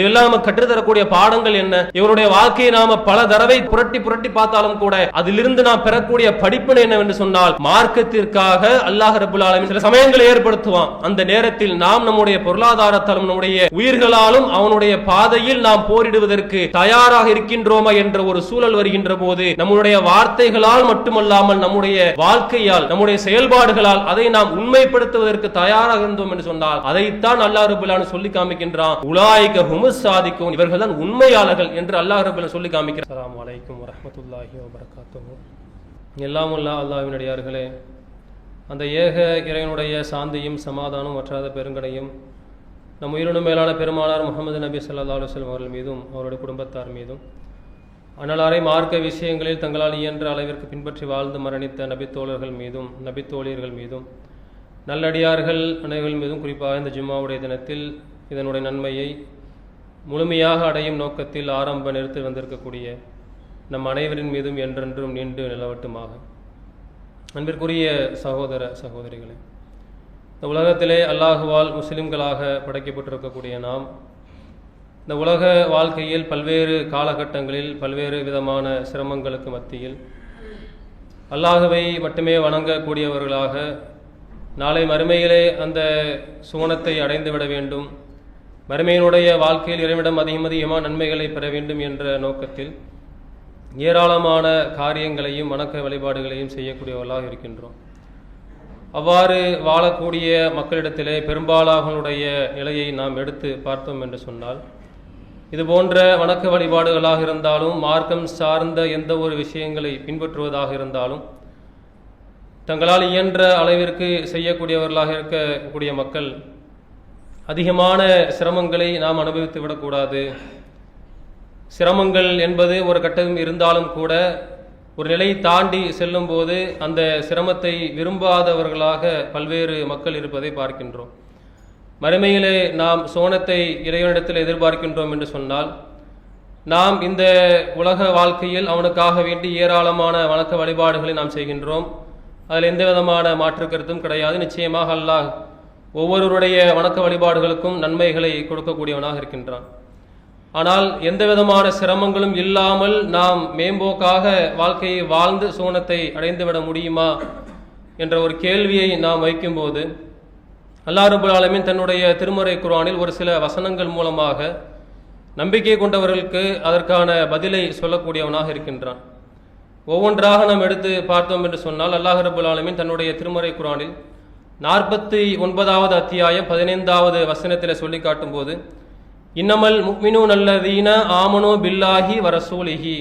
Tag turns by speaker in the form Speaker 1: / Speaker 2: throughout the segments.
Speaker 1: இதெல்லாம் நம்ம கற்றுத்தரக்கூடிய பாடங்கள் என்ன? இவருடைய வாழ்க்கையை நாம பல தடவை புரட்டி புரட்டி பார்த்தாலும் கூட அதிலிருந்து நாம் பெறக்கூடிய படிப்பு என்னவென்று சொன்னால் மார்க்கத்திற்காக அல்லாஹ் ரபுல் சில சமயங்களை ஏற்படுத்துவான். அந்த நேரத்தில் நாம் நம்முடைய பொருளாதாரத்தாலும் நம்முடைய உயிர்களாலும் அவனுடைய பாதையில் நாம் போரிடுவதற்கு தயாராக இருக்கின்றோமா என்ற ஒரு சூழல் வருகின்ற போது நம்முடைய வார்த்தைகளால் மட்டுமல்லாமல் நம்முடைய வாழ்க்கையால் நம்முடைய செயல்பாடுகளால் அதை நாம் உண்மைப்படுத்துவதற்கு தயாராக இருந்தோம் என்று சொன்னால் அதைத்தான் அல்லாஹ் ரபுல்லான்னு சொல்லி காமிக்கின்றான். உலாய்க சாதிக்கும் இவர்கள் தான் உண்மையாளர்கள் என்று அல்லாஹ் ரபுல்லா சொல்லி காமிக்கிறார். அலாம் அலைக்கும் வரமத்துல்லாஹி வபரகாத்துஹு. எல்லாம் உள்ள அல்லாவினுடையார்களே அந்த ஏக இறைவனுடைய சாந்தியும் சமாதானம் வற்றாத பெருங்கடையும் நம் உயிரினும் மேலான பெருமானார் முகமது நபி சல்லா அலுவலம் அவர்கள் மீதும் அவருடைய குடும்பத்தார் மீதும் அனலாரை மார்க்க விஷயங்களில் தங்களால் இயன்ற அளவிற்கு பின்பற்றி வாழ்ந்து மரணித்த நபித்தோழர்கள் மீதும் நபித்தோழியர்கள் மீதும் நல்லடியார்கள் அனைவர்கள் மீதும் குறிப்பாக இந்த ஜும்மாவுடைய தினத்தில் இதனுடைய நன்மையை முழுமையாக அடையும் நோக்கத்தில் ஆரம்ப நிறுத்தி வந்திருக்கக்கூடிய நம் அனைவரின் மீதும் என்றென்றும் நீண்டு நிலவட்டுமாக. அன்பிற்குரிய சகோதர சகோதரிகளே இந்த உலகத்திலே அல்லாஹுவால் முஸ்லிம்களாக படைக்கப்பட்டிருக்கக்கூடிய நாம் இந்த உலக வாழ்க்கையில் பல்வேறு காலகட்டங்களில் பல்வேறு விதமான சிரமங்களுக்கு மத்தியில் அல்லாஹுவை மட்டுமே வணங்கக்கூடியவர்களாக நாளை மறுமையிலே அந்த சுவனத்தை அடைந்து விட வேண்டும் மறுமையினுடைய வாழ்க்கையில் இறைவிடம் அதிகம் அதிகமாக நன்மைகளை பெற வேண்டும் என்ற நோக்கத்தில் ஏராளமான காரியங்களையும் வணக்க வழிபாடுகளையும் செய்யக்கூடியவர்களாக இருக்கின்றோம். அவ்வாறு வாழக்கூடிய மக்களிடத்திலே பெரும்பாலாகனுடைய நிலையை நாம் எடுத்து பார்த்தோம் என்று சொன்னால் இது போன்ற வணக்க வழிபாடுகளாக இருந்தாலும் மார்க்கம் சார்ந்த எந்த ஒரு விஷயங்களை பின்பற்றுவதாக இருந்தாலும் தங்களால் இயன்ற அளவிற்கு செய்யக்கூடியவர்களாக இருக்கக்கூடிய மக்கள் அதிகமான சிரமங்களை நாம் அனுபவித்து விடக்கூடாது. சிரமங்கள் என்பது ஒரு கட்டம் இருந்தாலும் கூட ஒரு நிலை தாண்டி செல்லும்போது அந்த சிரமத்தை விரும்பாதவர்களாக பல்வேறு மக்கள் இருப்பதை பார்க்கின்றோம். மறுமையிலே நாம் சோனத்தை இறைவனிடத்தில் எதிர்பார்க்கின்றோம் என்று சொன்னால் நாம் இந்த உலக வாழ்க்கையில் அவனுக்காக வேண்டி ஏராளமான வணக்க வழிபாடுகளை நாம் செய்கின்றோம். அதில் எந்த விதமான மாற்று கருத்தும் கிடையாது. நிச்சயமாக அல்லாஹ் ஒவ்வொருவருடைய வணக்க வழிபாடுகளுக்கும் நன்மைகளை கொடுக்கக்கூடியவனாக இருக்கின்றான். ஆனால் எந்த விதமான சிரமங்களும் இல்லாமல் நாம் மேம்போக்காக வாழ்க்கையை வாழ்ந்து சோனத்தை அடைந்துவிட முடியுமா என்ற ஒரு கேள்வியை நாம் வைக்கும்போது அல்லாஹ் ரபுல் தன்னுடைய திருமறை குரானில் ஒரு சில வசனங்கள் மூலமாக நம்பிக்கை கொண்டவர்களுக்கு அதற்கான பதிலை சொல்லக்கூடியவனாக இருக்கின்றான். ஒவ்வொன்றாக நாம் எடுத்து பார்த்தோம் என்று சொன்னால் அல்லாஹ் ரபுல் ஆலமின் தன்னுடைய திருமறை குரானில் நாற்பத்தி ஒன்பதாவது அத்தியாயம் பதினைந்தாவது வசனத்தில் சொல்லி காட்டும்போது இன்னமல் முக்மினு நல்லதீன ஆமனோ பில்லாஹி வரசூலிஹி.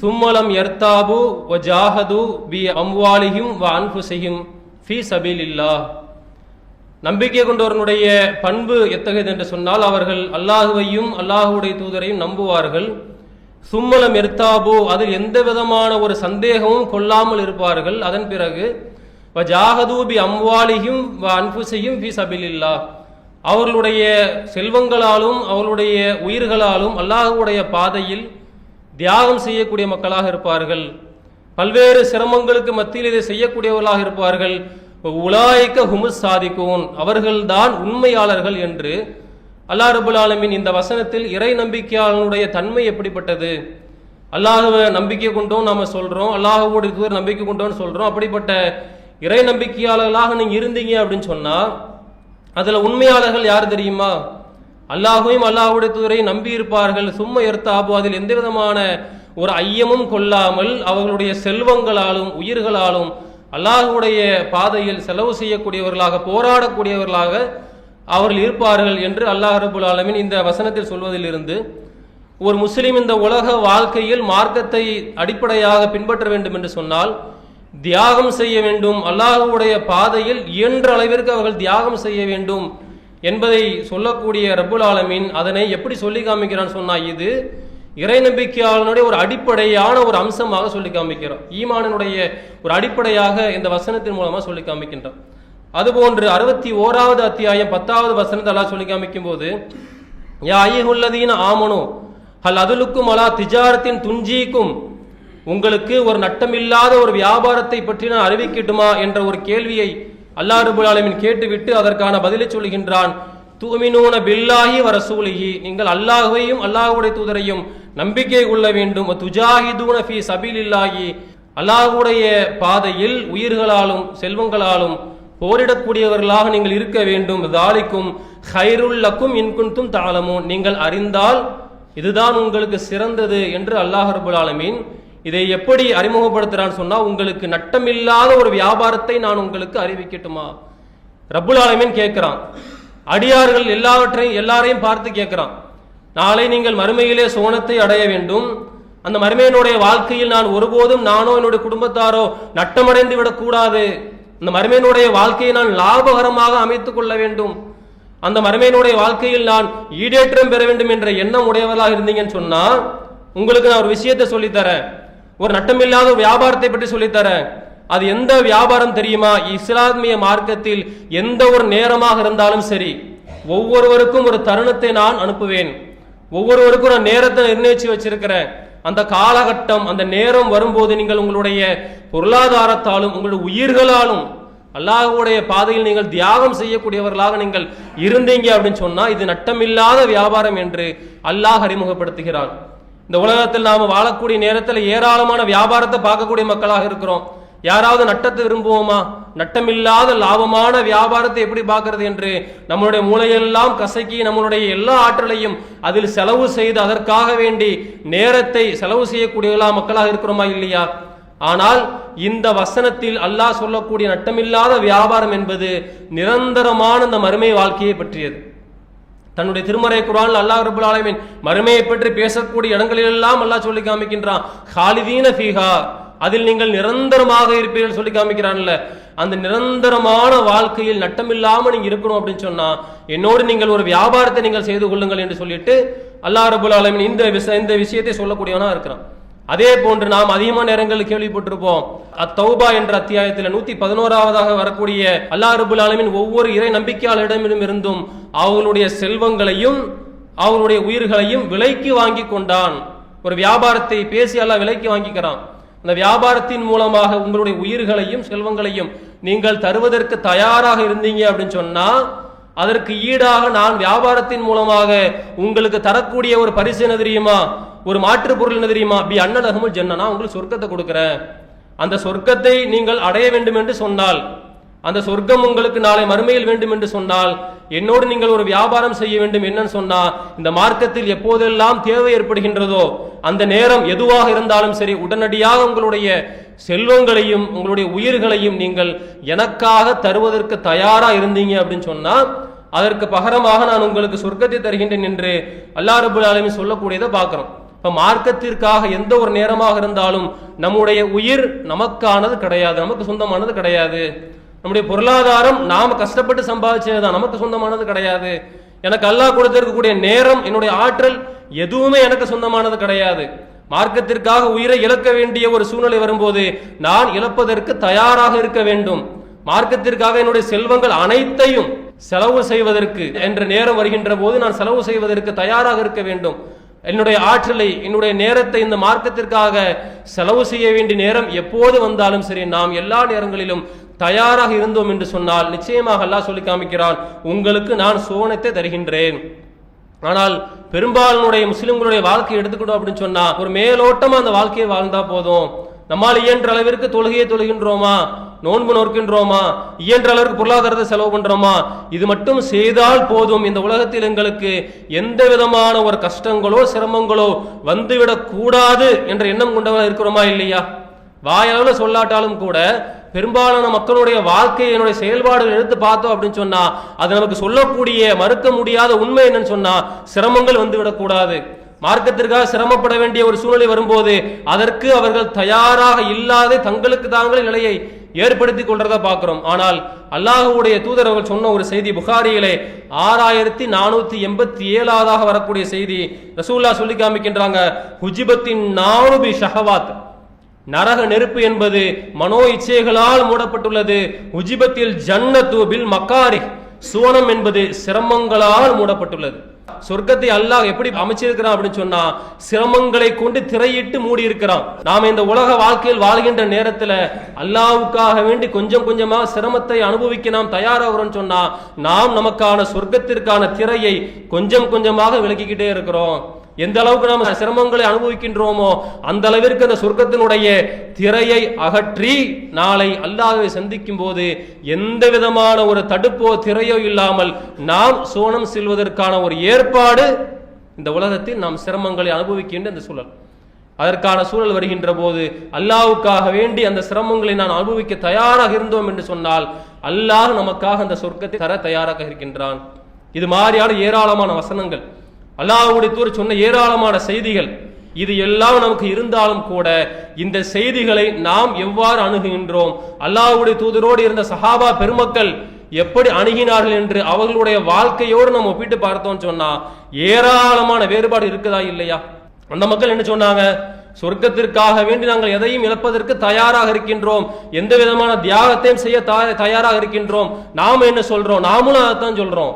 Speaker 1: சும்மலம் எர்தாபு வ ஜாஹது பி அம்வாலிஹிம் வ அன்ஃபுசிஹிம் ஃபி சபீல் இல்லா நம்பிக்கை கொண்டவர்களுடைய பண்பு எத்தகையது என்று சொன்னால் அவர்கள் அல்லாஹுவையும் அல்லாஹுடைய தூதரையும் நம்புவார்கள். சும்மலம் எர்த்தாபு அதில் எந்த விதமான ஒரு சந்தேகமும் கொள்ளாமல் இருப்பார்கள். அதன் பிறகு வ ஜாஹது பி வ அன்ஃபுசிஹிம் ஃபி சபீலில்லாஹ். அவர்களுடைய செல்வங்களாலும் அவர்களுடைய உயிர்களாலும் அல்லாஹுடைய பாதையில் தியாகம் செய்யக்கூடிய மக்களாக இருப்பார்கள். பல்வேறு சிரமங்களுக்கு மத்தியில் இதை செய்யக்கூடியவர்களாக இருப்பார்கள். உலாய்க்க ஹுமுஸ் சாதிக்கும் அவர்கள்தான் உண்மையாளர்கள் என்று அல்லாஹ் ரபுல் ஆலமின் இந்த வசனத்தில் இறை நம்பிக்கையாளனுடைய தன்மை எப்படிப்பட்டது? அல்லாஹுவை நம்பிக்கை கொண்டோம் நாம சொல்றோம் அல்லாஹுவோட தூதர் நம்பிக்கை கொண்டோம்னு சொல்றோம். அப்படிப்பட்ட இறை நம்பிக்கையாளர்களாக நீங்க இருந்தீங்க அப்படின்னு சொன்னா அதுல உண்மையாளர்கள் யார் தெரியுமா? அல்லாஹுவையும் அல்லாஹுடைய தூதரை நம்பி இருப்பார்கள். சும்மா எர்த்தாபு அதில் எந்த விதமான ஒரு ஐயமும் கொள்ளாமல் அவர்களுடைய செல்வங்களாலும் உயிர்களாலும் அல்லாஹுடைய பாதையில் செலவு செய்யக்கூடியவர்களாக போராடக்கூடியவர்களாக அவர்கள் இருப்பார்கள் என்று அல்லாஹ் ரபுல் ஆலமின் இந்த வசனத்தில் சொல்வதிலிருந்து ஒரு முஸ்லீம் இந்த உலக வாழ்க்கையில் மார்க்கத்தை அடிப்படையாக பின்பற்ற வேண்டும் என்று சொன்னால் தியாகம் செய்ய வேண்டும். அல்லாஹுடைய பாதையில் இயன்ற அளவிற்கு அவர்கள் தியாகம் செய்ய வேண்டும் என்பதை சொல்லக்கூடிய ரப்புல் ஆலமீன் அதனை எப்படி சொல்லி காமிக்கிறான்னு சொன்னா இது இறை நம்பிக்கையாளனுடைய ஒரு அடிப்படையான ஒரு அம்சமாக சொல்லி காமிக்கிறோம். ஈமானனுடைய ஒரு அடிப்படையாக இந்த வசனத்தின் மூலமா சொல்லி காமிக்கின்றோம். அதுபோன்று அறுபத்தி ஓராவது அத்தியாயம் பத்தாவது வசனத்தை அல்லாஹ் சொல்லி காமிக்கும் போது யா ஐயுள்ளதீன ஆமனோ ஹல் அதுலுக்கும் அலா திஜாரத்தின் துஞ்சிக்கும் உங்களுக்கு ஒரு நட்டமில்லாத ஒரு வியாபாரத்தை பற்றி நான் அறிவிக்கட்டுமா என்ற ஒரு கேள்வியை அல்லாஹ் ரபுல் கேட்டுவிட்டு அதற்கான பதிலை சொல்கின்றான். தூமினூன பில்லாஹி வர ரசூலிஹி. நீங்கள் அல்லாஹையும் அல்லாஹ்வுடைய தூதரையும் நம்பிக்கை கொள்ள வேண்டும். துஜாஹிதூன ஃபீ சபீலில்லாஹி. அல்லாஹுடைய பாதையில் உயிர்களாலும் செல்வங்களாலும் போரிடக்கூடியவர்களாக நீங்கள் இருக்க வேண்டும். தாலிக்கும் ஹைருல்லக்கும் இன்குன்தும் தாளமும் நீங்கள் அறிந்தால் இதுதான் உங்களுக்கு சிறந்தது என்று அல்லாஹ் ரபுல் ஆலமீன் இதை எப்படி அறிமுகப்படுத்துறான்னு சொன்னா உங்களுக்கு நட்டமில்லாத ஒரு வியாபாரத்தை நான் உங்களுக்கு அறிவிக்கட்டுமா? ரப்புல் ஆலமீன் கேட்கிறான் அடியார்கள் எல்லாவற்றையும் எல்லாரையும் பார்த்து கேட்கிறான் நாளை நீங்கள் மறுமையிலே சோனத்தை அடைய வேண்டும். அந்த மருமையனுடைய வாழ்க்கையில் நான் ஒருபோதும் நானோ என்னுடைய குடும்பத்தாரோ நட்டமடைந்து விடக்கூடாது. அந்த மருமையனுடைய வாழ்க்கையை நான் லாபகரமாக அமைத்துக் கொள்ள வேண்டும். அந்த மருமையனுடைய வாழ்க்கையில் நான் ஈடேற்றம் பெற வேண்டும் என்ற எண்ணம் உடையவர்களாக இருந்தீங்கன்னு சொன்னா உங்களுக்கு நான் ஒரு விஷயத்தை சொல்லித்தரேன். ஒரு நட்டமில்லாத வியாபாரத்தை பற்றி சொல்லித்தரேன். அது எந்த வியாபாரம் தெரியுமா? இஸ்லாமிய மார்க்கத்தில் எந்த ஒரு நேரமாக இருந்தாலும் சரி ஒவ்வொருவருக்கும் ஒரு தருணத்தை நான் அனுப்புவேன். ஒவ்வொருவருக்கும் நான் நேரத்தை நிர்ணயிச்சு வச்சிருக்கிறேன். அந்த காலகட்டம் அந்த நேரம் வரும்போது நீங்கள் உங்களுடைய பொருளாதாரத்தாலும் உங்களுடைய உயிர்களாலும் அல்லாஹுடைய பாதையில் நீங்கள் தியாகம் செய்யக்கூடியவர்களாக நீங்கள் இருந்தீங்க அப்படின்னு சொன்னா இது நட்டமில்லாத வியாபாரம் என்று அல்லாஹ் அறிமுகப்படுத்துகிறான். இந்த உலகத்தில் நாம் வாழக்கூடிய நேரத்தில் ஏராளமான வியாபாரத்தை பார்க்கக்கூடிய மக்களாக இருக்கிறோம். யாராவது நட்டத்தை விரும்புவோமா? நட்டமில்லாத லாபமான வியாபாரத்தை எப்படி பார்க்கறது என்று நம்மளுடைய மூளையெல்லாம் கசக்கி நம்மளுடைய எல்லா ஆற்றலையும் அதில் செலவு செய்து அதற்காக வேண்டி நேரத்தை செலவு செய்யக்கூடியவர்களா மக்களாக இருக்கிறோமா இல்லையா? ஆனால் இந்த வசனத்தில் அல்லாஹ் சொல்லக்கூடிய நட்டமில்லாத வியாபாரம் என்பது நிரந்தரமான இந்த மறுமை வாழ்க்கையை பற்றியது. தன்னுடைய திருமறை குரான் அல்லாஹ் ரபுல் ஆலமின் மறுமையை பற்றி பேசக்கூடிய இடங்களிலெல்லாம் அல்லாஹ் சொல்லி காமிக்கின்றான். ஹாலிதீன ஃபீஹா அதில் நீங்கள் நிரந்தரமாக இருப்பீர்கள் சொல்லி காமிக்கிறான்ல. அந்த நிரந்தரமான வாழ்க்கையில் நட்டமில்லாமல் நீங்க இருக்கணும் அப்படின்னு சொன்னா என்னோடு நீங்கள் ஒரு வியாபாரத்தை நீங்கள் செய்து கொள்ளுங்கள் என்று சொல்லிட்டு அல்லாஹ் ரபுல் ஆலமின் இந்த விஷ- இந்த விஷயத்தை சொல்லக்கூடியவனா இருக்கிறான். அதே போன்று நாம் அதிகமான நேரங்களில் கேள்விப்பட்டிருப்போம் அத்தௌபா என்ற அத்தியாயத்தில் நூத்தி பதினோராவதாக வரக்கூடிய அல்லாஹ் ரபுல் ஆலமின் ஒவ்வொரு இறை நம்பிக்கையாளரிடமிருந்து அவங்களுடைய செல்வங்களையும் அவங்களுடைய உயிர்களையும் விலைக்கு வாங்கி கொண்டான். ஒரு வியாபாரத்தை பேசி எல்லாம் விலைக்கு வாங்கிக்கிறான். அந்த வியாபாரத்தின் மூலமாக உங்களுடைய உயிர்களையும் செல்வங்களையும் நீங்கள் தருவதற்கு தயாராக இருந்தீங்க அப்படின்னு சொன்னா அதற்கு ஈடாக நான் வியாபாரத்தின் மூலமாக உங்களுக்கு தரக்கூடிய ஒரு பரிசு என்ன தெரியுமா? ஒரு மாற்று பொருள் என்ன தெரியுமா? பி அன்னலகமுல் ஜன்னா நான் உங்களுக்கு சொர்க்கத்தை கொடுக்குறேன். அந்த சொர்க்கத்தை நீங்கள் அடைய வேண்டும் என்று சொன்னால் அந்த சொர்க்கம் உங்களுக்கு நாளை மறுமையில் வேண்டும் என்று சொன்னால் என்னோடு நீங்கள் ஒரு வியாபாரம் செய்ய வேண்டும் என்னன்னு சொன்னா இந்த மார்க்கத்தில் எப்போதெல்லாம் தேவை ஏற்படுகின்றதோ அந்த நேரம் எதுவாக இருந்தாலும் சரி உடனடியாக உங்களுடைய செல்வங்களையும் உங்களுடைய உயிர்களையும் நீங்கள் எனக்காக தருவதற்கு தயாரா இருந்தீங்க அப்படின்னு சொன்னா அதற்கு பகரமாக நான் உங்களுக்கு சொர்க்கத்தை தருகின்றேன் என்று அல்லா ரபுல் ஆலமி சொல்லக்கூடியதை பார்க்கிறோம். இப்ப மார்க்கத்திற்காக எந்த ஒரு நேரமாக இருந்தாலும் நம்முடைய உயிர் நமக்கானது கிடையாது நமக்கு சொந்தமானது கிடையாது. நம்முடைய பொருளாதாரம் நாம் கஷ்டப்பட்டு சம்பாதிச்சதுதான். நமக்கு சொந்தமானது கிடையாது. எனக்கு அல்லாஹ் கொடுத்திருக்கக்கூடிய நேரம் என்னுடைய ஆற்றல் எதுவுமே எனக்கு சொந்தமானது கிடையாது. மார்க்கத்திற்காக உயிரை இழக்க வேண்டிய ஒரு சூழ்நிலை வரும்போது நான் இழப்பதற்கு தயாராக இருக்க வேண்டும். மார்க்கத்திற்காக என்னுடைய செல்வங்கள் அனைத்தையும் செலவு செய்வதற்கு என்ற நேரம் வருகின்ற போது நான் செலவு செய்வதற்கு தயாராக இருக்க வேண்டும். என்னுடைய ஆற்றலை என்னுடைய நேரத்தை இந்த மார்க்கத்திற்காக செலவு செய்ய வேண்டிய நேரம் எப்போது வந்தாலும் சரி நாம் எல்லா நேரங்களிலும் தயாராக இருந்தோம் என்று சொன்னால் நிச்சயமாக அல்லாஹ் சொல்லி காமிக்கிறான் உங்களுக்கு நான் சோனத்தை தருகின்றேன். ஆனால் பெரும்பாலனுடைய முஸ்லிம்களுடைய வாழ்க்கையை எடுத்துக்கிட்டோம் அப்படின்னு சொன்னா ஒரு மேலோட்டமா அந்த வாழ்க்கையை வாழ்ந்தா போதும். நம்மால் இயன்ற அளவிற்கு தொழுகையை தொழுகின்றோமா? நோன்பு நோக்கின்றோமா இயன்ற அளவிற்கு பொருளாதாரத்தை செலவு பண்றோமா? இது மட்டும் செய்தால் போதும். இந்த உலகத்தில் எங்களுக்கு எந்த விதமான ஒரு கஷ்டங்களோ சிரமங்களோ வந்துவிடக் கூடாது என்ற எண்ணம் கொண்டவா இருக்கிறோமா இல்லையா? வாயால சொல்லாட்டாலும் கூட பெரும்பாலான மக்களுடைய வாழ்க்கை என்னுடைய செயல்பாடுகள் எடுத்து பார்த்தோம் அப்படின்னு சொன்னா அது நமக்கு சொல்லக்கூடிய மறுக்க முடியாத உண்மை என்னன்னு சொன்னா சிரமங்கள் வந்து விடக்கூடாது மார்க்கத்திற்காக சிரமப்பட வேண்டிய ஒரு சூழ்நிலை வரும்போது அதற்கு அவர்கள் தயாராக இல்லாத தங்களுக்கு தாங்களே நிலையை ஏற்படுத்தி கொள்றதா பார்க்கிறோம். ஆனால் அல்லாஹுடைய தூதர் அவர்கள் சொன்ன ஒரு செய்தி புகாரியிலே ஆறாயிரத்தி நானூத்தி எண்பத்தி ஏழாவதாக வரக்கூடிய செய்தி ரசூல்லா சொல்லி காமிக்கின்றாங்க ஹுஜிபத்தின் நானுபி ஷஹவாத். நரக நெருப்பு என்பது மனோ இச்சைகளால் மூடப்பட்டுள்ளது. உஜிபத்தில் ஜன்னத்து பில் மக்காரி. சுவனம் என்பது சிரமங்களால் மூடப்பட்டுள்ளது. சொர்க்கத்தை அல்லாஹ் எப்படி அமைச்சிருக்கிறான் அப்படின்னு சொன்னா சிரமங்களை கொண்டு திரையிட்டு மூடி இருக்கிறான் நாம இந்த உலக வாழ்க்கையில் வாழ்கின்ற நேரத்துல அல்லாவுக்காக வேண்டி கொஞ்சம் கொஞ்சமா சிரமத்தை அனுபவிக்க நாம் தயாராகிறோம் சொன்னா நாம் நமக்கான சொர்க்கத்திற்கான திரையை கொஞ்சம் கொஞ்சமாக விலக்கிக்கிட்டே இருக்கிறோம். எந்த அளவுக்கு நாம் சிரமங்களை அனுபவிக்கின்றோமோ அந்த அளவிற்கு அந்த சொர்க்கத்தினுடைய திரையை அகற்றி நாளை அல்லாஹை சந்திக்கும் போது எந்த விதமான ஒரு தடுப்போ திரையோ இல்லாமல் நாம் சோனம் செல்வதற்கான ஒரு ஏற்பாடு இந்த உலகத்தில் நாம் சிரமங்களை அனுபவிக்கின்ற இந்த சூழல். அதற்கான சூழல் வருகின்ற போது அல்லாஹ்வுக்காக வேண்டி அந்த சிரமங்களை நான் அனுபவிக்க தயாராக இருந்தோம் என்று சொன்னால் அல்லாஹ் நமக்காக அந்த சொர்க்கத்தை தர தயாராக இருக்கின்றான். இது மாதிரியான ஏராளமான வசனங்கள். அல்லாஹுடைய தூர் சொன்ன ஏராளமான செய்திகள் இது எல்லாம் நமக்கு இருந்தாலும் கூட இந்த செய்திகளை நாம் எவ்வாறு அணுகுகின்றோம்? அல்லாஹுடைய தூதரோடு இருந்த சஹாபா பெருமக்கள் எப்படி அணுகினார்கள் என்று அவர்களுடைய வாழ்க்கையோடு நம்ம ஒப்பிட்டு பார்த்தோம்னு சொன்னா ஏராளமான வேறுபாடு இருக்குதா இல்லையா? அந்த மக்கள் என்ன சொன்னாங்க? சொர்க்கத்திற்காக வேண்டி நாங்கள் எதையும் இழப்பதற்கு தயாராக இருக்கின்றோம். எந்த விதமான தியாகத்தையும் செய்ய தயாராக இருக்கின்றோம். நாம என்ன சொல்றோம்? நாமளும் அதைத்தான் சொல்றோம்.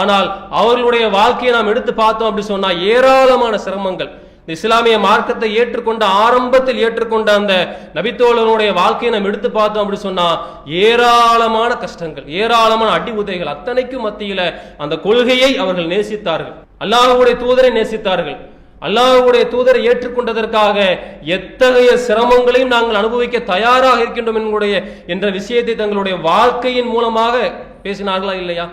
Speaker 1: ஆனால் அவர்களுடைய வாழ்க்கையை நாம் எடுத்து பார்த்தோம் அப்படி சொன்னா ஏராளமான சிரமங்கள். இந்த இஸ்லாமிய மார்க்கத்தை ஏற்றுக்கொண்ட ஆரம்பத்தில் ஏற்றுக்கொண்ட அந்த நபித்தோழனுடைய வாழ்க்கையை நாம் எடுத்து பார்த்தோம் அப்படி சொன்னா ஏராளமான கஷ்டங்கள் ஏராளமான அடி உதைகள் அத்தனைக்கும் மத்தியில அந்த கொள்கையை அவர்கள் நேசித்தார்கள். அல்லாஹுடைய தூதரை நேசித்தார்கள். அல்லாஹுடைய தூதரை ஏற்றுக்கொண்டதற்காக எத்தகைய சிரமங்களையும் நாங்கள் அனுபவிக்க தயாராக இருக்கின்றோம் என்களுடைய என்ற விஷயத்தை தங்களுடைய வாழ்க்கையின் மூலமாக பேசினார்களா இல்லையா?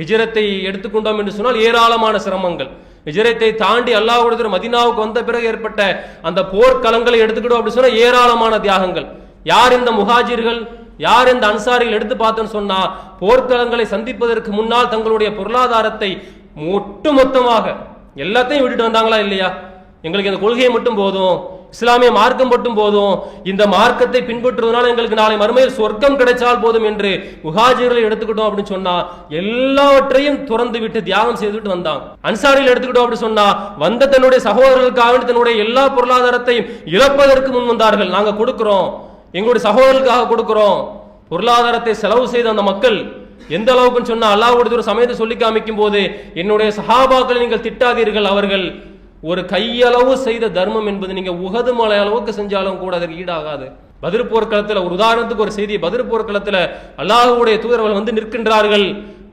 Speaker 1: ஹிஜரத்தை எடுத்துக்கொண்டோம் என்று சொன்னால் ஏராளமான சிரமங்கள். ஹிஜரத்தை தாண்டி அல்லாஹ்வுடைய மதினாவுக்கு வந்த பிறகு ஏற்பட்ட அந்த போர்க்களங்களை எடுத்துக்கிட்டோம் அப்படின்னு சொன்னால் ஏராளமான தியாகங்கள். யார் இந்த முஹாஜிர்கள் யார் இந்த அன்சாரிகள் எடுத்து பார்த்தோன்னு சொன்னா போர்க்களங்களை சந்திப்பதற்கு முன்னால் தங்களுடைய பொருளாதாரத்தை ஒட்டுமொத்தமாக எல்லாத்தையும் விட்டுட்டு வந்தாங்களா இல்லையா? எங்களுக்கு இந்த கொள்கையை மட்டும் போதும். இஸ்லாமிய மார்க்கம் மட்டும் போதும். இந்த மார்க்கத்தை பின்பற்றுவதனால எங்களுக்கு நாளை மறுமையில் சொர்க்கம் கிடைச்சால் போதும் என்று முஹாஜிர்களை எடுத்துக்கிட்டோம் அப்படின்னு சொன்னா எல்லாவற்றையும் துறந்து விட்டு தியாகம் செய்துவிட்டு வந்தாங்க அன்சாரிகள் எடுத்துக்கிட்டோம் அப்படின்னு சொன்னா வந்த தன்னுடைய சகோதரர்களுக்காக தன்னுடைய எல்லா பொருளாதாரத்தையும் இழப்பதற்கு முன் வந்தார்கள். நாங்க கொடுக்கிறோம். எங்களுடைய சகோதரர்களுக்காக கொடுக்கிறோம். பொருளாதாரத்தை செலவு செய்த அந்த மக்கள் எந்த அளவுக்குன்னு சொன்னா அல்லாஹ்வுடைய ஒரு சமயத்தை சொல்லி காமிக்கும் போது என்னுடைய சஹாபாக்களை நீங்கள் திட்டாதீர்கள். அவர்கள் ஒரு கையளவு செய்த தர்மம் என்பது நீங்க உகது மலை அளவுக்கு செஞ்சாலும் கூட அதற்கு ஈடாகாது. பதிர் போர்க்களத்தில் ஒரு உதாரணத்துக்கு ஒரு செய்தி பதிர் போர்க்களத்துல அல்லாஹ்வுடைய தூதர்கள் வந்து நிற்கின்றார்கள்.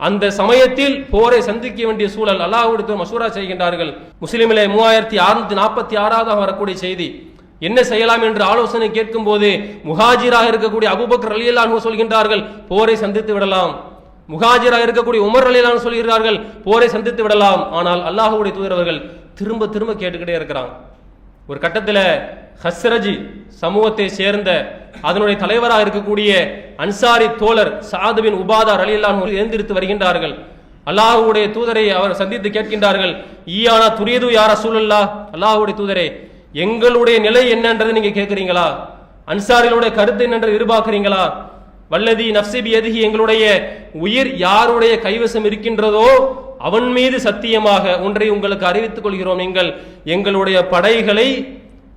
Speaker 1: அந்த சமயத்தில் போரை சந்திக்க வேண்டிய சூழல் அல்லாஹுடைய மசூரா செய்கின்றார்கள். முஸ்லிமிலே மூவாயிரத்தி அறுநூத்தி நாற்பத்தி ஆறாவது வரக்கூடிய செய்தி. என்ன செய்யலாம் என்று ஆலோசனை கேட்கும் போது முஹாஜிராக இருக்கக்கூடிய அபூபக்கர் ரலியல்லாஹு சொல்கின்றார்கள் போரை சந்தித்து விடலாம். முகாஜிராக இருக்கக்கூடிய உமர் ரலியல்லாஹு சொல்கிறார்கள் போரை சந்தித்து விடலாம். ஆனால் அல்லாஹுடைய தூதரவர்கள் திரும்ப திரும்ப கேட்டுக்கிட்டே இருக்கிறாங்க. ஒரு கட்டத்தில் ஹஸ்ரஜி சமூகத்தை சேர்ந்த அதனுடைய தலைவராக இருக்கக்கூடிய அன்சாரி தோழர் சாதுவின் உபாதா ரலியல்லாஹு எழுந்திருத்து வருகின்றார்கள். அல்லாஹுடைய தூதரை அவர் சந்தித்து கேட்கின்றார்கள் ஈயானா துரியது யார சூழல்லா அல்லாஹுடைய தூதரே எங்களுடைய நிலை என்னன்றது நீங்க கேட்குறீங்களா? அன்சாரிகளுடைய கருத்து என்னன்றது எதிர்பார்க்கிறீங்களா? வல்லதி நப்சிபி எதுகி எங்களுடைய உயிர் யாருடைய கைவசம் இருக்கின்றதோ அவன் மீது சத்தியமாக ஒன்றை உங்களுக்கு அறிவித்துக் கொள்கிறோம். நீங்கள் எங்களுடைய படைகளை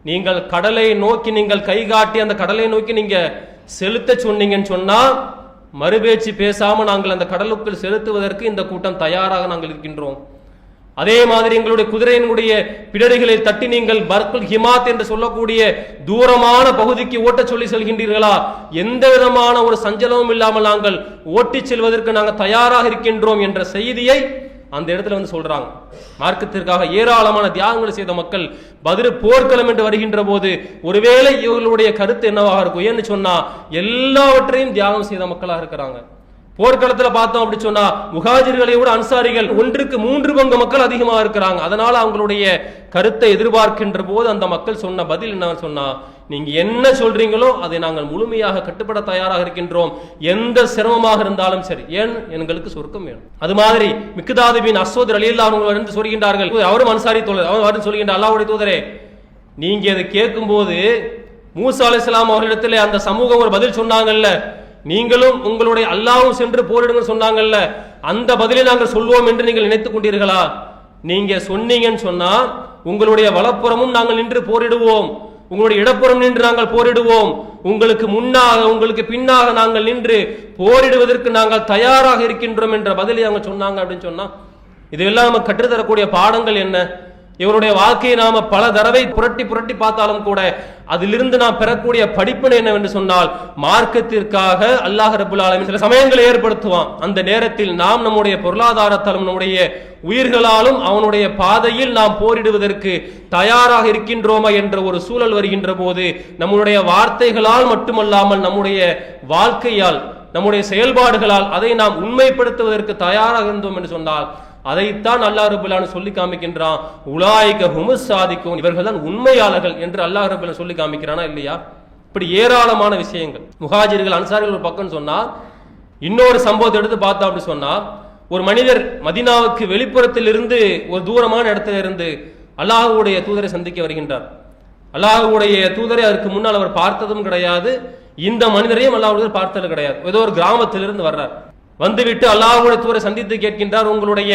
Speaker 1: நீங்கள் கடலை நோக்கி நீங்கள் கை காட்டி அந்த கடலை நோக்கி நீங்க செலுத்த சொன்னீங்கன்னு சொன்னா மறுபேச்சு பேசாம நாங்கள் அந்த கடலுக்குள் செலுத்துவதற்கு இந்த கூட்டம் தயாராக நாங்கள் இருக்கின்றோம். அதே மாதிரி எங்களுடைய குதிரையினுடைய பிடரிகளை தட்டி நீங்கள் பர்குல் ஹிமாத் என்று சொல்லக்கூடிய தூரமான பகுதிக்கு ஓட்டச் சொல்லி செல்கின்றீர்களா? எந்த விதமான ஒரு சஞ்சலமும் இல்லாமல் நாங்கள் ஓட்டிச் செல்வதற்கு நாங்கள் தயாராக இருக்கின்றோம் என்ற செய்தியை அந்த இடத்துல வந்து சொல்றாங்க. மார்க்கத்திற்காக ஏராளமான தியாகங்களை செய்த மக்கள் பதிரு போர்க்களம் என்று வருகின்ற போது ஒருவேளை இவர்களுடைய கருத்து என்னவாக இருக்கும்? ஏன்னு சொன்னா எல்லாவற்றையும் தியாகம் செய்த மக்களாக இருக்கிறாங்க. போர்க்களத்துல பார்த்தோம் அப்படி சொன்னா முகாஜிர்களை விட அன்சாரிகள் ஒன்றுக்கு மூன்று பங்கு மக்கள் அதிகமாக இருக்கிறாங்க. அதனால அவங்களுடைய கருத்தை எதிர்பார்க்கின்ற போது அந்த மக்கள் சொன்ன பதில் என்ன சொன்னா நீங்க என்ன சொல்றீங்களோ அதை நாங்கள் முழுமையாக கட்டுப்பட தயாராக இருக்கின்றோம். எந்த சிரமமாக இருந்தாலும் சரி. ஏன்? எங்களுக்கு சொர்க்கம் வேணும். அது மாதிரி மிக்குதாதுபின் அசோத் அலில்லா அவங்க வந்து சொல்கின்றார்கள். அவரும் அன்சாரி தோழர். அவர் வந்து சொல்கின்ற அல்லாவுடைய தூதரே நீங்க இதை கேட்கும்போது மூசா அலிஸ்லாம் அவர்களிடத்துல அந்த சமூகம் ஒரு பதில் சொன்னாங்கல்ல நீங்களும் உங்களுடைய அல்லாவும் சென்று போரிடுங்க சொன்னாங்கல்ல அந்த பதிலை நாங்கள் சொல்வோம் என்று நீங்கள் நினைத்துக் கொண்டீர்களா? நீங்க சொன்னீங்கன்னு சொன்னா உங்களுடைய வலப்புறமும் நாங்கள் நின்று போரிடுவோம். உங்களுடைய இடப்புறம் நின்று நாங்கள் போரிடுவோம். உங்களுக்கு முன்னாக உங்களுக்கு பின்னாக நாங்கள் நின்று போரிடுவதற்கு நாங்கள் தயாராக இருக்கின்றோம் என்ற பதிலை அவங்க சொன்னாங்க அப்படின்னு சொன்னா இதெல்லாம் நம்ம கற்றுத்தரக்கூடிய பாடங்கள் என்ன? இவருடைய வாழ்க்கையை நாம பல தடவை புரட்டி புரட்டி பார்த்தாலும் கூட அதிலிருந்து நாம் பெறக்கூடிய படிப்பினை என்னவென்று சொன்னால் மார்க்கத்திற்காக அல்லாஹ் ரபுல் சில சமயங்களை ஏற்படுத்துவான். அந்த நேரத்தில் நாம் நம்முடைய பொருளாதாரத்தாலும் நம்முடைய உயிர்களாலும் அவனுடைய பாதையில் நாம் போரிடுவதற்கு தயாராக இருக்கின்றோமா என்ற ஒரு சூழல் வருகின்ற போது நம்முடைய வார்த்தைகளால் மட்டுமல்லாமல் நம்முடைய வாழ்க்கையால் நம்முடைய செயல்பாடுகளால் அதை நாம் உண்மைப்படுத்துவதற்கு தயாராக இருந்தோம் என்று சொன்னால் அதைத்தான் அல்லாஹ் ரபுல்லான்னு சொல்லி காமிக்கின்றான். உலாய்க ஹுமுஸ் சாதிக்கும். இவர்கள் தான் உண்மையாளர்கள் என்று அல்லாஹ் ரபுல்லா சொல்லி காமிக்கிறானா இல்லையா? இப்படி ஏராளமான விஷயங்கள். முஹாஜிர்கள் அன்சாரிகள் ஒரு பக்கம் சொன்னா இன்னொரு சம்பவத்தை எடுத்து பார்த்தோம் அப்படி சொன்னா ஒரு மனிதர் மதினாவுக்கு வெளிப்புறத்தில் இருந்து ஒரு தூரமான இடத்துல இருந்து அல்லாஹுடைய தூதரை சந்திக்க வருகின்றார். அல்லாஹுடைய தூதரை அதற்கு முன்னால் அவர் பார்த்ததும் கிடையாது. இந்த மனிதரையும் அல்லாஹ் பார்த்தது கிடையாது. ஏதோ ஒரு கிராமத்திலிருந்து வர்றார். வந்துவிட்டு அல்லாஹுடைய தூதரை சந்தித்து கேட்கின்றார் உங்களுடைய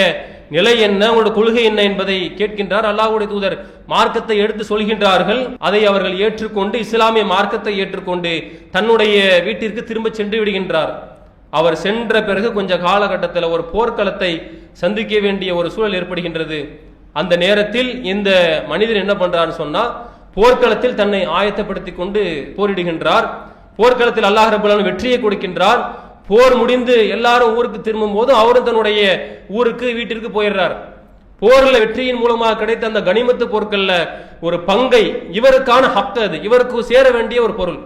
Speaker 1: நிலை என்ன உங்களுடைய கொள்கை என்ன என்பதை கேட்கின்றார். அல்லாஹுடைய தூதர் மார்க்கத்தை எடுத்து சொல்கின்றார்கள். அதை அவர்கள் ஏற்றுக்கொண்டு இஸ்லாமிய மார்க்கத்தை ஏற்றுக்கொண்டு தன்னுடைய வீட்டிற்கு திரும்ப சென்று விடுகின்றார். அவர் சென்ற பிறகு கொஞ்ச காலகட்டத்தில் ஒரு போர்க்களத்தை சந்திக்க வேண்டிய ஒரு சூழல் ஏற்படுகின்றது. அந்த நேரத்தில் இந்த மனிதர் என்ன பண்றாருன்னு சொன்னா போர்க்களத்தில் தன்னை ஆயத்தப்படுத்திக் கொண்டு போரிடுகின்றார். போர்க்களத்தில் அல்லாஹ் ரபுல்லான் வெற்றியை கொடுக்கின்றார். போர் முடிந்து எல்லாரும் ஊருக்கு திரும்பும் போது அவரும் தன்னுடைய ஊருக்கு வீட்டிற்கு போயிடுறார். போரில் வெற்றியின் மூலமாக கிடைத்த அந்த கனிமத்து பொருட்கள்ல ஒரு பங்கை இவருக்கான ஹக்க அது. இவருக்கு சேர வேண்டிய ஒரு பொருள்.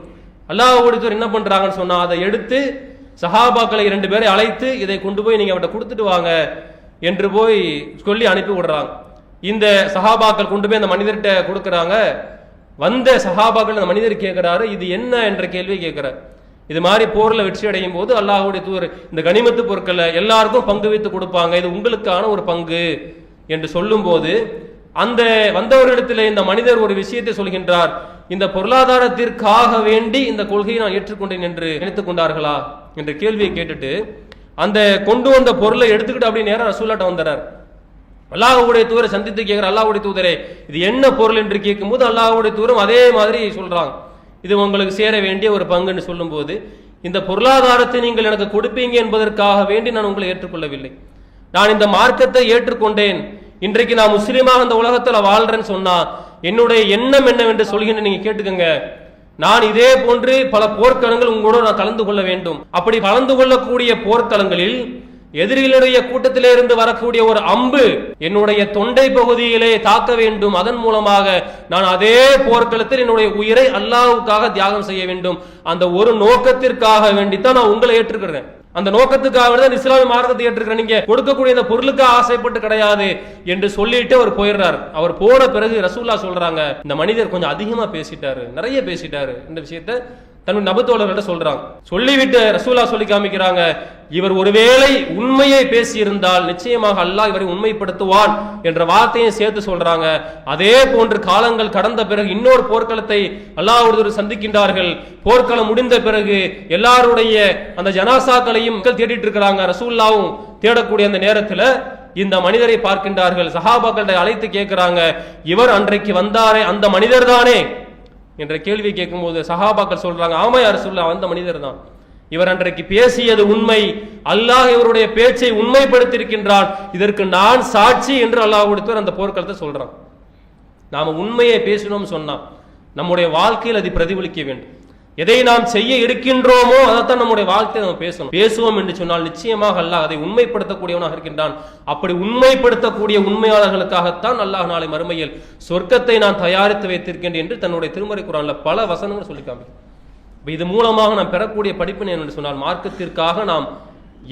Speaker 1: அல்லாஹ் என்ன பண்றாங்கன்னு சொன்னா அதை எடுத்து சஹாபாக்களை இரண்டு பேரை அழைத்து இதை கொண்டு போய் நீங்க அவட்ட கொடுத்துட்டு வாங்க என்று போய் சொல்லி அனுப்பி விடுறாங்க. இந்த சஹாபாக்கள் கொண்டு போய் அந்த மனிதர்கிட்ட கொடுக்குறாங்க. வந்த சஹாபாக்கள் அந்த மனிதர் கேட்கிறாரு இது என்ன என்ற கேள்வி கேட்கிறார். இது மாதிரி போரில் வெற்றி அடையும் போது அல்லாஹுடைய தூர் இந்த கனிமத்து பொருட்களை எல்லாருக்கும் பங்கு வைத்து கொடுப்பாங்க. இது உங்களுக்கான ஒரு பங்கு என்று சொல்லும்போது அந்த வந்தவரிடத்தில் இந்த மனிதர் ஒரு விஷயத்தை சொல்கின்றார். இந்த பொருளாதாரத்திற்காக வேண்டி இந்த கொள்கையை நான் ஏற்றுக்கொண்டேன் என்று நினைத்துக் கொண்டார்களா என்ற கேள்வியை கேட்டுட்டு அந்த கொண்டு வந்த பொருளை எடுத்துக்கிட்டு அப்படி நேரம் ரசூலாட்ட வந்தனர். அல்லாஹுடைய தூரை சந்தித்து கேட்கிற அல்லாஹுடைய தூதரே இது என்ன பொருள் என்று கேட்கும்போது அல்லாஹுடைய தூரம் அதே மாதிரி சொல்றாங்க. இது உங்களுக்கு சேர வேண்டிய ஒரு பங்குன்னு சொல்லும்போது இந்த பொருளாதாரத்தை நீங்கள் எனக்கு கொடுப்பீங்க என்பதற்காக வேண்டி நான் உங்களை ஏற்றுக்கொள்ளவில்லை. நான் இந்த மார்க்கத்தை ஏற்றுக்கொண்டேன். இன்றைக்கு நான் முஸ்லீமாக இந்த உலகத்தில் வாழ்றேன்னு சொன்னா என்னுடைய எண்ணம் என்னவென்று சொல்கின்ற நீங்க கேட்டுக்கங்க. நான் இதே போன்று பல போர்க்களங்கள் உங்களோட நான் கலந்து கொள்ள வேண்டும். அப்படி கலந்து கொள்ளக்கூடிய போர்க்களங்களில் எதிரிகளுடைய கூட்டத்திலே இருந்து வரக்கூடிய ஒரு அம்பு என்னுடைய தொண்டை பகுதியிலே தாக்க வேண்டும். அதன் மூலமாக நான் அதே போர்க்களத்தில் என்னுடைய உயிரை அல்லாஹ்வுக்காக தியாகம் செய்ய வேண்டும். அந்த ஒரு நோக்கத்திற்காக வேண்டித்தான் நான் உங்களை ஏற்றுக்கிறேன். அந்த நோக்கத்துக்காக தான் இஸ்லாமிய மார்க்கத்தை ஏற்றுக்கிறேன். நீங்க கொடுக்கக்கூடிய இந்த பொருளுக்கு ஆசைப்பட்டு கிடையாது என்று சொல்லிட்டு அவர் போயிடுறார். அவர் போன பிறகு ரசூல்லா சொல்றாங்க இந்த மனிதர் கொஞ்சம் அதிகமா பேசிட்டாரு நிறைய பேசிட்டாரு. இந்த விஷயத்த தன்னுடைய நபத்தோழர்கள்ட்ட சொல்றாங்க சொல்லிவிட்டு ரசூலா சொல்லி காமிக்கிறாங்க இவர் ஒருவேளை உண்மையை பேசியிருந்தால் நிச்சயமாக அல்லாஹ் இவரை உண்மைப்படுத்துவான் என்ற வார்த்தையை சேர்த்து சொல்றாங்க. அதே போன்று காலங்கள் கடந்த பிறகு இன்னொரு போர்க்களத்தை அல்லாஹ் ஒருவர் சந்திக்கின்றார்கள். போர்க்களம் முடிந்த பிறகு எல்லாருடைய அந்த ஜனாசாக்களையும் மக்கள் தேடிட்டு இருக்கிறாங்க. ரசூல்லாவும் தேடக்கூடிய அந்த நேரத்துல இந்த மனிதரை பார்க்கின்றார்கள். சஹாபாக்களை அழைத்து கேட்கிறாங்க இவர் அன்றைக்கு வந்தாரே அந்த மனிதர் தானே என்ற கேள்வி கேட்கும்போது சஹாபாக்கள் சொல்றாங்க ஆமா யார் சொல்ல அந்த மனிதர் தான். இவர் அன்றைக்கு பேசியது உண்மை. அல்லாஹ் இவருடைய பேச்சை உண்மைப்படுத்தியிருக்கின்றான். இதற்கு நான் சாட்சி என்று அல்லாஹ் கொடுத்தவர் அந்த போர்க்களத்தை சொல்றான். நாம உண்மையை பேசணும்னு சொன்னா நம்முடைய வாழ்க்கையில் அது பிரதிபலிக்க வேண்டும். எதை நாம் செய்ய இருக்கின்றோமோ அதைத்தான் நம்முடைய வாழ்க்கையை நம்ம பேசணும். பேசுவோம் என்று சொன்னால் நிச்சயமாக அல்லாஹ் அதை உண்மைப்படுத்தக்கூடியவனாக இருக்கின்றான். அப்படி உண்மைப்படுத்தக்கூடிய உண்மையாளர்களுக்காகத்தான் அல்லாஹ் நாளை மறுமையில் சொர்க்கத்தை நான் தயாரித்து வைத்திருக்கின்றேன் என்று தன்னுடைய திருமறை குரானில் பல வசனங்கள் சொல்லி காமிக்கும் இது மூலமாக நாம் பெறக்கூடிய படிப்பினை என்று சொன்னால் மார்க்கத்திற்காக நாம்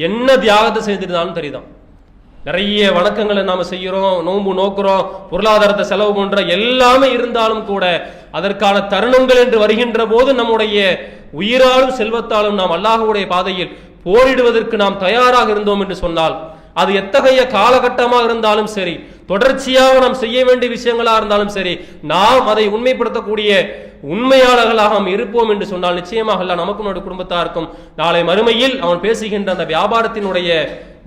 Speaker 1: என்ன தியாகத்தை செய்திருந்தாலும் தெரியுதான் நிறைய வணக்கங்களை நாம் செய்கிறோம் நோன்பு நோக்குறோம் பொருளாதாரத்தை செலவு பண்றோம் எல்லாமே இருந்தாலும் கூட அதற்கான தருணங்கள் என்று வருகின்ற போது நம்முடைய உயிராலும் செல்வத்தாலும் நாம் அல்லாஹுடைய பாதையில் போரிடுவதற்கு நாம் தயாராக இருந்தோம் என்று சொன்னால் அது எத்தகைய காலகட்டமாக இருந்தாலும் சரி தொடர்ச்சியாக நாம் செய்ய வேண்டிய விஷயங்களா இருந்தாலும் சரி நாம் அதை உண்மைப்படுத்தக்கூடிய உண்மையாளர்களாக நாம் இருப்போம் என்று சொன்னால் நிச்சயமாக அல்ல நமக்கும் நம்முடைய குடும்பத்தாருக்கும் நாளை மறுமையில் அவன் பேசுகின்ற அந்த வியாபாரத்தினுடைய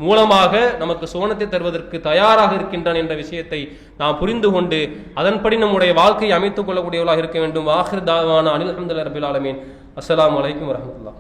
Speaker 1: மூலமாக நமக்கு சோனத்தை தருவதற்கு தயாராக இருக்கின்றான் என்ற விஷயத்தை நாம் புரிந்து கொண்டு அதன்படி நம்முடைய வாழ்க்கையை அமைத்துக் கொள்ளக்கூடியவர்களாக இருக்க வேண்டும். ஆஹிர் தாவான அனில் அஹமதுல்லா ரபில் ஆலமீன். அஸ்லாம் வலைக்கம் வரமத்துல்லா